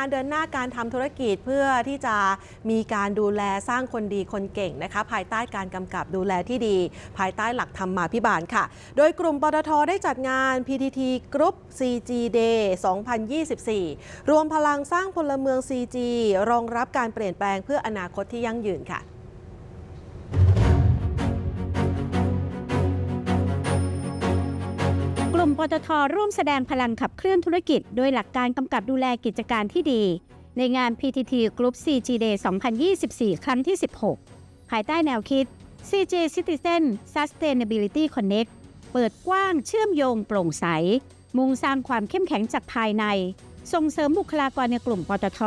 การเดินหน้าการทำธุรกิจเพื่อที่จะมีการดูแลสร้างคนดีคนเก่งนะคะภายใต้การกำกับดูแลที่ดี ภายใต้หลักธรรมมาพิบาลค่ะ โดยกลุ่มปตทได้จัดงาน PTT Group CG Day 2024 รวมพลังสร้างพลเมือง CG รองรับการเปลี่ยนแปลงเพื่ออนาคตที่ยั่งยืนค่ะ มปตทร่วมแสดงพลังขับเคลื่อนธุรกิจ โดยหลักการกำกับดูแลกิจการที่ดี ในงาน PTT Group CG Day 2024 ครั้งที่ 16 ภายใต้แนวคิด CG Citizen Sustainability Connect เปิดกว้างเชื่อมโยงโปร่งใส มุ่งสร้างความเข้มแข็งจากภายใน ส่งเสริมบุคลากรในกลุ่มปตท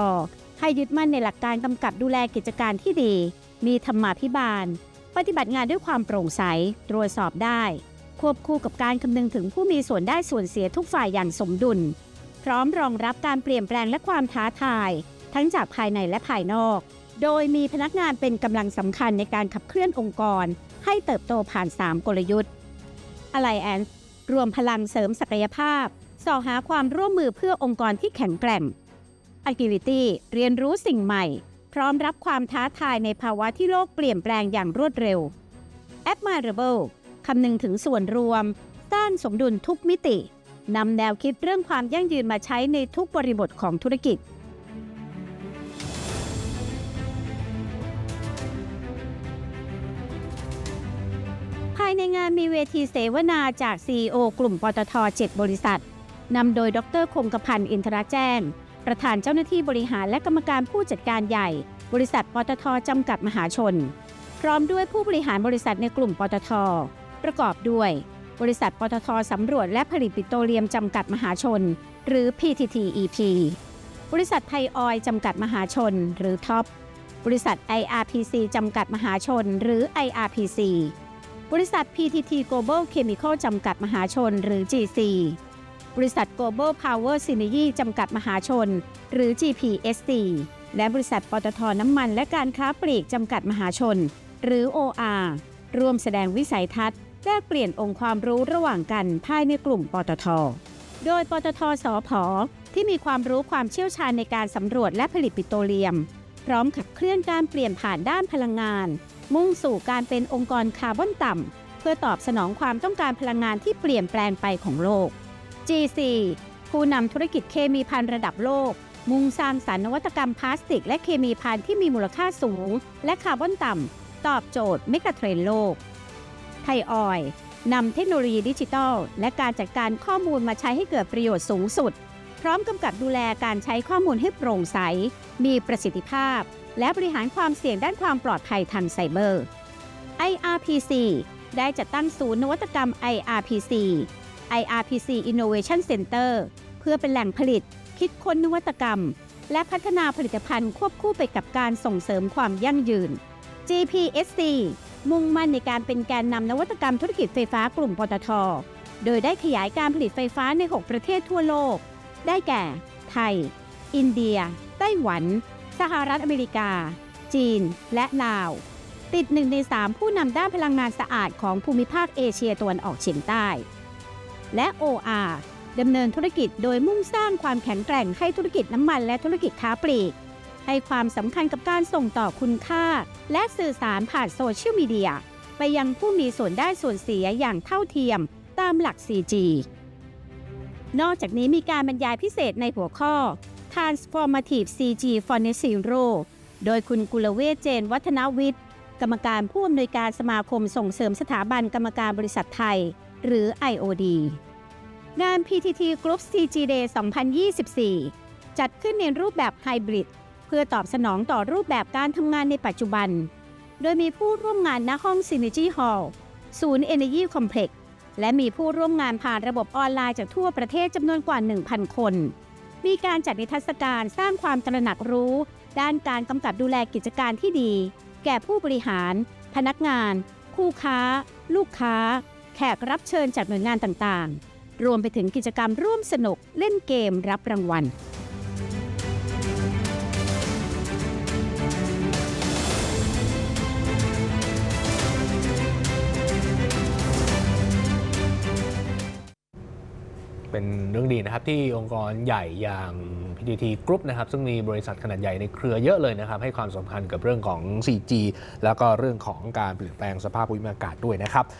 ให้ยึดมั่นในหลักการกำกับดูแลกิจการที่ดี มีธรรมาภิบาล ปฏิบัติงานด้วยความโปร่งใส ตรวจสอบได้ ควบคู่กับการคำนึงถึงผู้มีส่วนได้ส่วนเสียทุกฝ่ายอย่างสมดุล พร้อมรองรับการเปลี่ยนแปลงและความท้าทาย ทั้งจากภายในและภายนอก โดยมีพนักงานเป็นกำลังสำคัญในการขับเคลื่อนองค์กร ให้เติบโตผ่าน 3 กลยุทธ์ Alliance รวมพลังเสริมศักยภาพสอหาความร่วมมือเพื่อองค์กรที่แข็งแกร่ง Agility เรียนรู้สิ่งใหม่ พร้อมรับความท้าทายในภาวะที่โลกเปลี่ยนแปลงอย่างรวดเร็ว Admirable คำนึงถึงส่วนรวมสร้างสมดุลทุกมิตินำแนวคิดเรื่องความยั่งยืนมาใช้ในทุกบริบทของธุรกิจ ภายในงานมีเวทีเสวนาจาก CEO กลุ่มปตท 7 บริษัท นำโดยดรคงกพันธ์อินทราแจ้ง ประธานเจ้าหน้าที่บริหารและกรรมการผู้จัดการใหญ่ บริษัทปตทจำกัดมหาชน พร้อมด้วยผู้บริหารบริษัทในกลุ่มปตท ประกอบด้วย บริษัทปตทสำรวจและผลิตปิโตรเลียมจำกัดมหาชน หรือ PTTEP บริษัทไทยออยจำกัดมหาชน หรือท็อป บริษัท IRPC จำกัดมหาชน หรือ IRPC บริษัท PTT Global Chemical จำกัดมหาชน หรือ GC บริษัท Global Power Synergy จำกัดมหาชน หรือ GPSC และบริษัทปตทน้ำมันและการค้าปลีกจำกัดมหาชน หรือ OR ร่วมแสดงวิสัยทัศน์ แลกเปลี่ยนองค์ความรู้ระหว่างกันภายในกลุ่มปตท โดยปตทสอพอที่มีความรู้ความเชี่ยวชาญในการสำรวจและผลิตปิโตรเลียม พร้อมขับเคลื่อนการเปลี่ยนผ่านด้านพลังงาน มุ่งสู่การเป็นองค์กรคาร์บอนต่ำ เพื่อตอบสนองความต้องการพลังงานที่เปลี่ยนแปลงไปของโลก GC ผู้นำธุรกิจเคมีภัณฑ์ระดับโลก มุ่งสร้างสรรค์นวัตกรรมพลาสติก และเคมีภัณฑ์ที่มีมูลค่าสูง และคาร์บอนต่ำ ตอบโจทย์เมกะเทรนโลก ไทยออยนำเทคโนโลยีดิจิทัล และการจัดการข้อมูลมาใช้ให้เกิดประโยชน์สูงสุด พร้อมกำกับดูแลการใช้ข้อมูลให้โปร่งใส มีประสิทธิภาพ และบริหารความเสี่ยงด้านความปลอดภัยทางไซเบอร์ IRPC ได้จัดตั้งศูนย์นวัตกรรม IRPC IRPC Innovation Center เพื่อเป็นแหล่งผลิต คิดค้นนวัตกรรม และพัฒนาผลิตภัณฑ์ควบคู่ไปกับการส่งเสริมความยั่งยืน GPSC มุ่งมั่นในการเป็นแกนนำนวัตกรรมธุรกิจไฟฟ้ากลุ่มปตท โดยได้ขยายการผลิตไฟฟ้าใน 6 ประเทศทั่วโลก ได้แก่ ไทย อินเดีย ไต้หวัน สหรัฐอเมริกา จีน และลาว ติดหนึ่งใน3ผู้นำด้านพลังงานสะอาดของภูมิภาคเอเชียตะวันออกเฉียงใต้ และ OR ดำเนินธุรกิจโดยมุ่งสร้างความแข็งแกร่งให้ธุรกิจน้ำมันและธุรกิจค้าปลีก ให้ความสำคัญกับการส่งต่อคุณค่า และสื่อสารผ่านโซเชียลมีเดีย ไปยังผู้มีส่วนได้ส่วนเสียอย่างเท่าเทียมตามหลัก 4G นอกจากนี้มีการบรรยายพิเศษในหัวข้อ Transformative CG for Net Zero โดยคุณกุลเวชเจน วัฒนวิทย์ กรรมการผู้อำนวยการสมาคมส่งเสริมสถาบันกรรมการบริษัทไทย หรือ IOD งาน PTT Group CG Day 2024 จัดขึ้นในรูปแบบไฮบริด พื่อตอบสนองต่อรูปแบบการทำงานในปัจจุบัน โดยมีผู้ร่วมงานณห้อง Synergy Hall ศูนย์ Energy Complex และมีผู้ร่วมงานผ่านระบบออนไลน์จากทั่วประเทศจำนวนกว่า 1,000 คน มีการจัดนิทรรศการสร้างความตระหนักรู้ ด้านการกำกับดูแลกิจการที่ดี แก่ผู้บริหาร พนักงาน คู่ค้า ลูกค้า แขกรับเชิญจากหน่วยงานต่างๆ รวมไปถึงกิจกรรมร่วมสนุกเล่นเกมรับรางวัล เป็นเรื่องดีนะครับที่องค์กรใหญ่อย่าง PTT Group นะครับซึ่งมีบริษัทขนาดใหญ่ในเครือเยอะเลยนะครับให้ความสำคัญกับเรื่องของ 4G แล้วก็เรื่องของการเปลี่ยนแปลงสภาพภูมิอากาศด้วยนะครับ